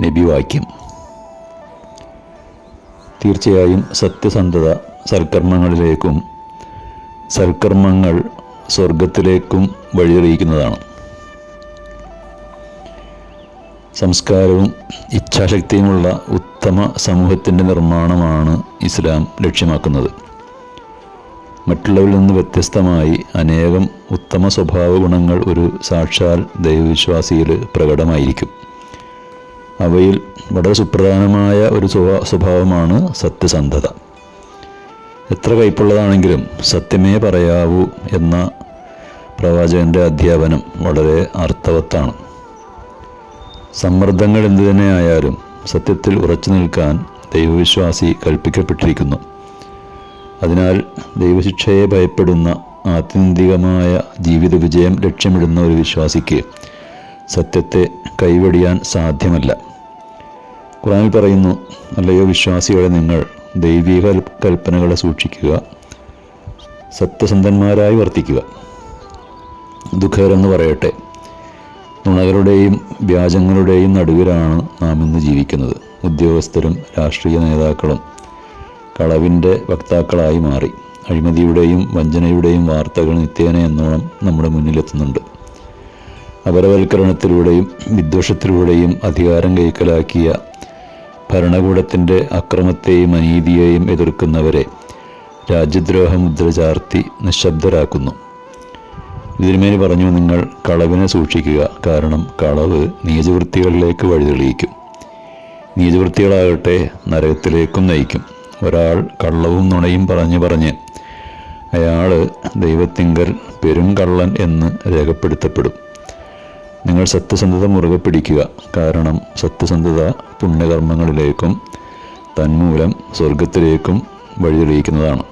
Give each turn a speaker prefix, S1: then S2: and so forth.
S1: നബിവാക്യം. തീർച്ചയായും സത്യസന്ധത സൽക്കർമ്മങ്ങളിലേക്കും സൽക്കർമ്മങ്ങൾ സ്വർഗത്തിലേക്കും വഴിതെളിയിക്കുന്നതാണ് സംസ്കാരവും ഇച്ഛാശക്തിയുമുള്ള ഉത്തമ സമൂഹത്തിന്റെ നിർമ്മാണമാണ് ഇസ്ലാം ലക്ഷ്യമാക്കുന്നത്. മറ്റുള്ളവരിൽ നിന്ന് വ്യത്യസ്തമായി അനേകം ഉത്തമ സ്വഭാവ ഗുണങ്ങൾ ഒരു സാക്ഷാൽ ദൈവവിശ്വാസിയിൽ പ്രകടമായിരിക്കും. അവയിൽ വളരെ സുപ്രധാനമായ ഒരു സ്വഭാ സ്വഭാവമാണ് സത്യസന്ധത. എത്ര കയ്പുള്ളതാണെങ്കിലും സത്യമേ പറയാവൂ എന്ന പ്രവാചകന്റെ അധ്യാപനം വളരെ അർത്ഥവത്താണ്. സമ്മർദ്ദങ്ങൾ എന്തു സത്യത്തിൽ ഉറച്ചു നിൽക്കാൻ ദൈവവിശ്വാസി കൽപ്പിക്കപ്പെട്ടിരിക്കുന്നു. അതിനാൽ ദൈവശിക്ഷയെ ഭയപ്പെടുന്ന ആത്യന്തികമായ ജീവിത വിജയം ലക്ഷ്യമിടുന്ന ഒരു വിശ്വാസിക്ക് സത്യത്തെ കൈവടിയാൻ സാധ്യമല്ല. ഖുറാനിൽ പറയുന്നു അല്ലയോ വിശ്വാസികളെ നിങ്ങൾ ദൈവിക കൽപ്പനകളെ സൂക്ഷിക്കുക സത്യസന്ധന്മാരായി വർത്തിക്കുക. ദുഃഖകരെന്ന് പറയട്ടെ നുണകളുടെയും വ്യാജങ്ങളുടെയും നടുവിലാണ് നാം ഇന്ന് ജീവിക്കുന്നത്. ഉദ്യോഗസ്ഥരും രാഷ്ട്രീയ നേതാക്കളും കളവിന്റെ വക്താക്കളായി മാറി. അഴിമതിയുടെയും വഞ്ചനയുടെയും വാർത്തകൾ നിത്യേന എന്നോണം നമ്മുടെ മുന്നിലെത്തുന്നുണ്ട്. അപരവൽക്കരണത്തിലൂടെയും വിദ്വേഷത്തിലൂടെയും അധികാരം കൈക്കലാക്കിയ ഭരണകൂടത്തിന്റെ അക്രമത്തെയും അനീതിയെയും എതിർക്കുന്നവരെ രാജ്യദ്രോഹം മുദ്ര ചാർത്തി നിശബ്ദരാക്കുന്നു. ഇതിനുമേൽ പറഞ്ഞു നിങ്ങൾ കളവിനെ സൂക്ഷിക്കുക കാരണം കളവ് നീചവൃത്തികളിലേക്ക് വഴിതെളിയിക്കും. നീചവൃത്തികളാകട്ടെ നരകത്തിലേക്കും നയിക്കും. ഒരാൾ കള്ളവും നുണയും പറഞ്ഞു പറഞ്ഞ് അയാൾ ദൈവത്തിങ്കൽ പെരും കള്ളൻ എന്ന് രേഖപ്പെടുത്തപ്പെടും. നിങ്ങൾ സത്യസന്ധത മുറുകെ പിടിക്കുക. കാരണം സത്യസന്ധത പുണ്യകർമ്മങ്ങളിലേക്കും തന്മൂലം സ്വർഗത്തിലേക്കും വഴിതെളിയിക്കുന്നതാണ്.